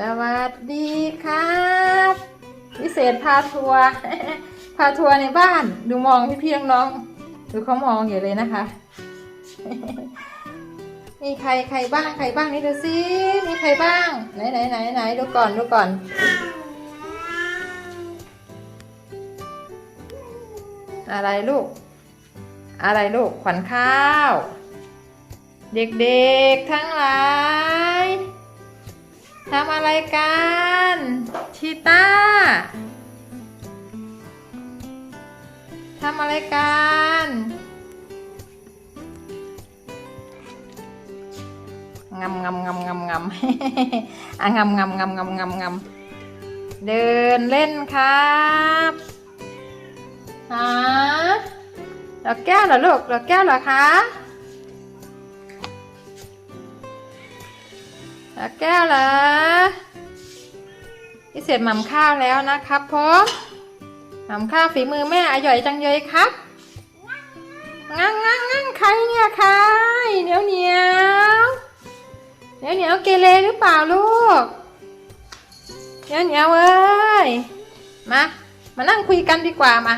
สวัสดีครับพิเศษพาทัวร์พาทัวร์ในบ้าน ดูมองพี่พี่ๆน้องๆดูเขามองอยู่เลยนะคะ มีใครใครบ้างใครบ้างนี่ดูสิมีใครบ้าง ไหนไหนไหนไหนดูก่อนดูก่อนอะไรลูก อะไรลูกขวัญข้าว เด็กๆทั้งหลาย ทำอะไรกัน ชีต้าทำอะไรกัน งำงำงำงำงำอะงำงำงำงำงำงำเดินเล่นครับหาดอกแก้วเหรอลูกดอกแก้วเหรอคะ แล้วแก้วเหรอพี่เสร็จหม่ำข้าวแล้วนะครับผมหม่ำข้าวฝีมือแม่อร่อยจังเลยครับงั้งงั้งงั้งใครเนี่ยใครเหนียวเหนียวเหนียวเหนียวเกเรหรือเปล่าลูกเหนียวเหนียวเอ้ยมามานั่งคุยกันดีกว่ามา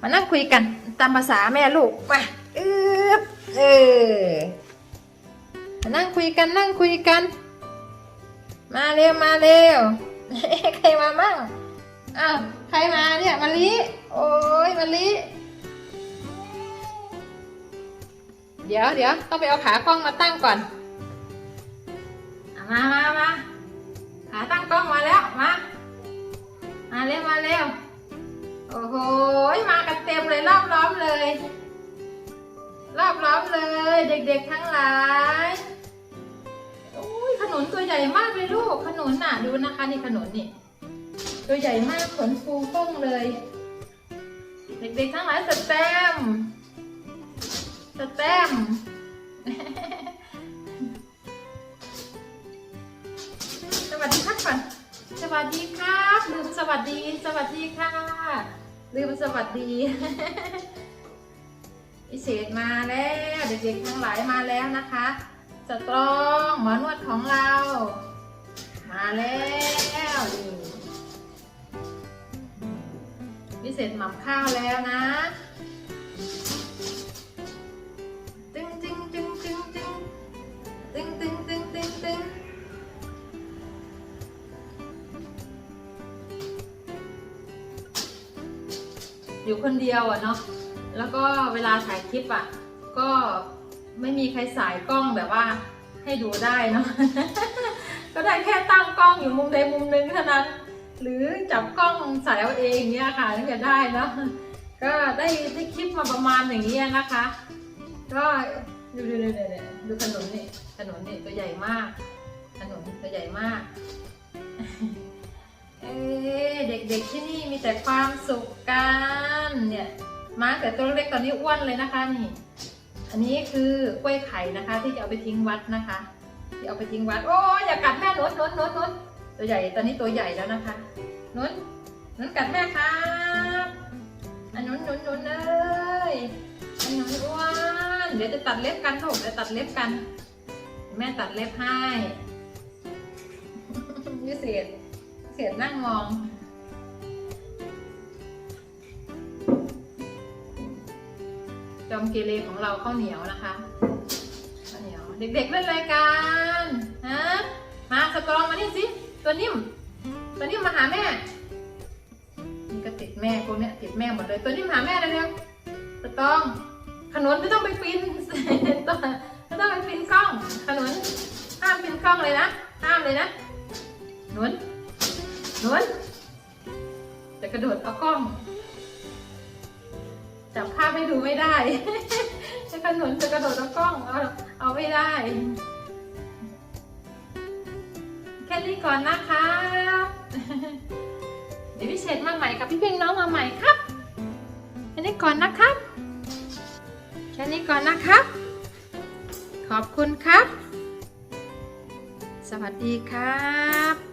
มานั่งคุยกันตามภาษาแม่ลูกมาอึ๊บเออ นั่งคุยกันนั่งคุยกัน มาเร็วมาเร็วใครมามั่งอ้าวใครมาเนี่ยมะลิโอ้ยมะลิเดี๋ยวเดี๋ยวต้องไปเอาขากล้องมาตั้งก่อนมามามาขาตั้งกล้องมาแล้วมามาเร็วมาเร็วโอ้โหมากันเต็มเลยรอบล้อมเลย รอบล้อมเลย เด็กๆทั้งหลาย ตัวใหญ่มากเลยลูกขนุนน่ะดูนะคะนี่ขนุนนี่ตัวใหญ่มากขนฟูฟ่องเลย เด็กๆทั้งหลายสแตมสแตมสวัสดีครับก่อนสวัสดีครับลืมสวัสดี สวัสดีค่ะลืมสวัสดีพิเศษมาแล้ว เด็กๆทั้งหลายมาแล้วนะคะ สตรองหมอนวดของเรา มาแล้วนี่พิเศษหมักข้าวแล้วนะตึงตึงตึงตึงตึงตึงตึงตึงตึงตึงอยู่คนเดียวอะเนาะแล้วก็เวลาถ่ายคลิปอะ ก็ ไม่มีใครสายกล้องแบบว่าให้ดูได้เนาะ ก็ได้แค่ตั้งกล้องอยู่มุมใดมุมหนึงเท่านั้น หรือจับกล้องใส่เอาเองเนี้ยค่ะถึงจะได้เนาะ ก็ได้ได้คลิปมาประมาณอย่างนี้นะคะ ก็ดูดูดูดูดูดูขนนี่ขนมนี่ตัวใหญ่มากขนมตัวใหญ่มาก เอเด็กๆที่นี่มีแต่ความสุขกันเนี่ยมาแต่ตัวเล็กตอนนี้อ้วนเลยนะคะนี่ อันนี้คือกล้วยไข่นะคะ ที่จะเอาไปทิ้งวัดนะคะที่เอาไปทิ้งวัด โอ้ยอย่ากัดแม่นนนนนุนนุนตัวใหญ่ตอนนี้ตัวใหญ่แล้วนะคะนนนนกัดแม่ครับอันนนนนนุนเลยอันนนอ้วนเดี๋ยวจะตัดเล็บกันถูกเดี๋ยวตัดเล็บกัน แม่ตัดเล็บให้พิเศษพิเศษนั่งมอง มเกเรของเราข้าวเหนียวนะคะข้าวเหนียวเด็กๆเล่นรายการฮะมาสตรองมานี่สิตัวนิ่ม ตัวนิ่มมาหาแม่นี่ก็ติดแม่พวกเนี้ยติดแม่หมดเลย ตัวนิ่มหาแม่เลยเร็วสตอง ขนุนไม่ต้องไปปีนตัวไม่ต้องไปปีนกล้อง ขนุนห้ามปีนกล้องเลยนะห้ามเลยนะหนุนหนุนจะกระโดดเอากล้อง จับภาพให้ดูไม่ได้จะขนุนจะกระโดดเอากล้องเอาเอาไม่ได้ แค่นี้ก่อนนะครับเดี๋ยวพี่เชษมาใหม่กับพี่เพ่งน้องมาใหม่ครับแค่นี้ก่อนนะครับ แค่นี้ก่อนนะครับ ขอบคุณครับ สวัสดีครับ